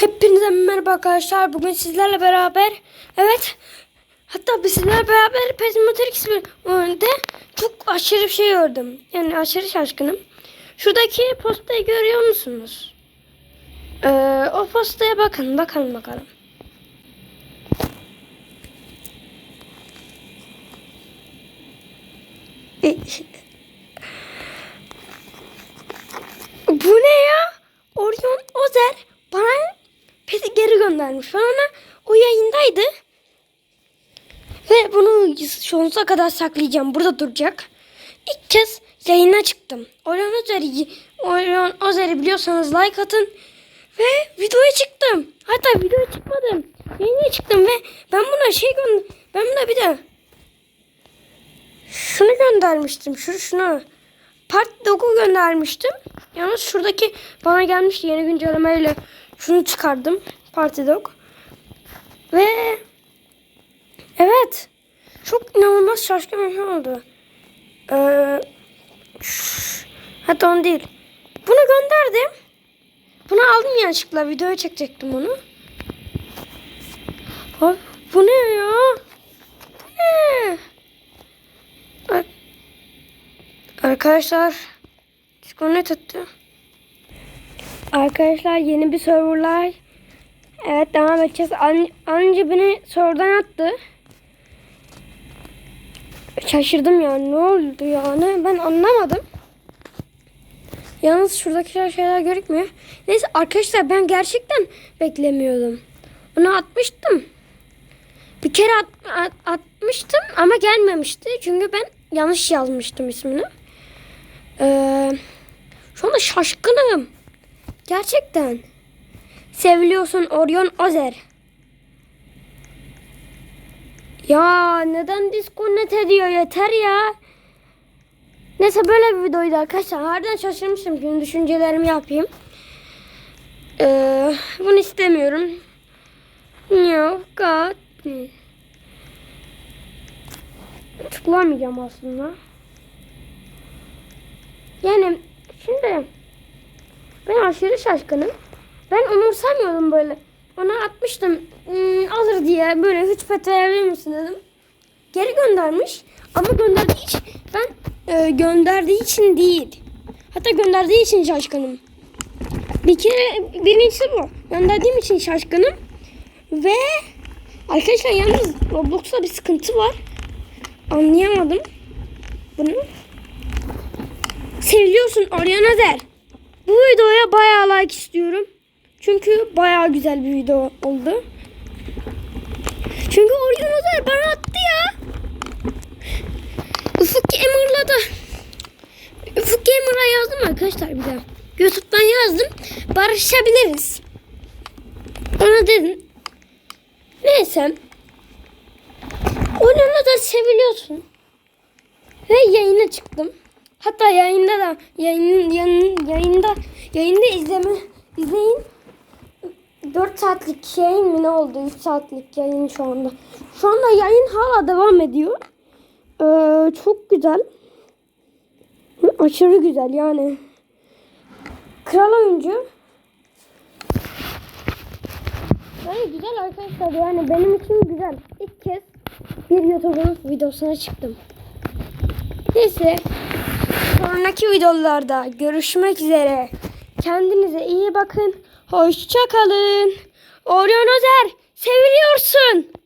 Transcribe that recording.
Hepinize merhaba arkadaşlar. Bugün sizlerle beraber evet hatta biz sizlerle beraber Pesimotrix önünde çok aşırı bir şey gördüm. Yani aşırı şaşkınım. Şuradaki postayı görüyor musunuz? Ee, o postaya bakın. Bakalım bakalım. Bu ne ya? Orion Ozer Ben ona o yayındaydı. Ve bunu sonsuza kadar saklayacağım. Burada duracak. İlk kez yayına çıktım. Orion Ozer'i Orion Ozer'i biliyorsanız like atın. Ve videoya çıktım. Hatta videoya çıkmadım. Yayına çıktım ve ben buna şey gönder... Ben buna bir de şunu göndermiştim. Şu şunu. Part 9 göndermiştim. Yalnız şuradaki bana gelmişti yeni güncellemeyle şunu çıkardım. Parti Dog. Ve evet. Çok inanılmaz şaşkın bir şey oldu. Ee, şş, hatta onu değil. Bunu gönderdim. Bunu aldım yanlışlıkla. Videoya çekecektim onu. Abi, bu ne ya? Bu ne? Ar- Arkadaşlar disconnect etti. Arkadaşlar yeni bir serverlar. Evet devam edeceğiz. An anca beni serverdan attı. Şaşırdım ya. Ne oldu yani? Ben anlamadım. Yalnız şuradakiler şeyler görükmüyor. Neyse arkadaşlar ben gerçekten beklemiyordum. Onu atmıştım. Bir kere at- at- atmıştım ama gelmemişti. Çünkü ben yanlış yazmıştım ismini. Ee, şu anda şaşkınım. Gerçekten. Seviliyorsun Orion Ozer. Ya neden disconnect ediyor yeter ya. Neyse böyle bir videoydu arkadaşlar. Harbiden şaşırmıştım. Şimdi düşüncelerimi yapayım. Ee, bunu istemiyorum. Yok God. Tıklamayacağım aslında. Yani şimdi ben aşırı şaşkınım. Ben umursamıyordum böyle. Ona atmıştım "Hmm, alır diye böyle hiç pet verebilir misin dedim. Geri göndermiş ama gönderdiği için ben e, gönderdiği için değil. Hatta gönderdiği için şaşkınım. Bir kere birincisi bu. Gönderdiğim için şaşkınım. Ve arkadaşlar yalnız Roblox'ta bir sıkıntı var. Anlayamadım bunu. Seviliyorsun Oriana der. Bu videoya bayağı like istiyorum. Çünkü bayağı güzel bir video oldu. Çünkü Orion Özer bana attı ya. Ufuk Gamer'la da Ufuk Gamer'a yazdım arkadaşlar bir de. Youtube'dan yazdım. Barışabiliriz. Ona dedim. Neyse. Orion Özer seviliyorsun. Ve yayına çıktım. Hatta yayında da yayın, yayın yayında yayında izleme izleyin. 4 saatlik yayın mı ne oldu? 3 saatlik yayın şu anda. Şu anda yayın hala devam ediyor. Ee, çok güzel. Aşırı güzel yani. Kral oyuncu. Yani güzel arkadaşlar yani benim için güzel. İlk kez bir YouTube'un videosuna çıktım. Neyse. Sonraki videolarda görüşmek üzere. Kendinize iyi bakın. Hoşça kalın. Orion Özer seviliyorsun.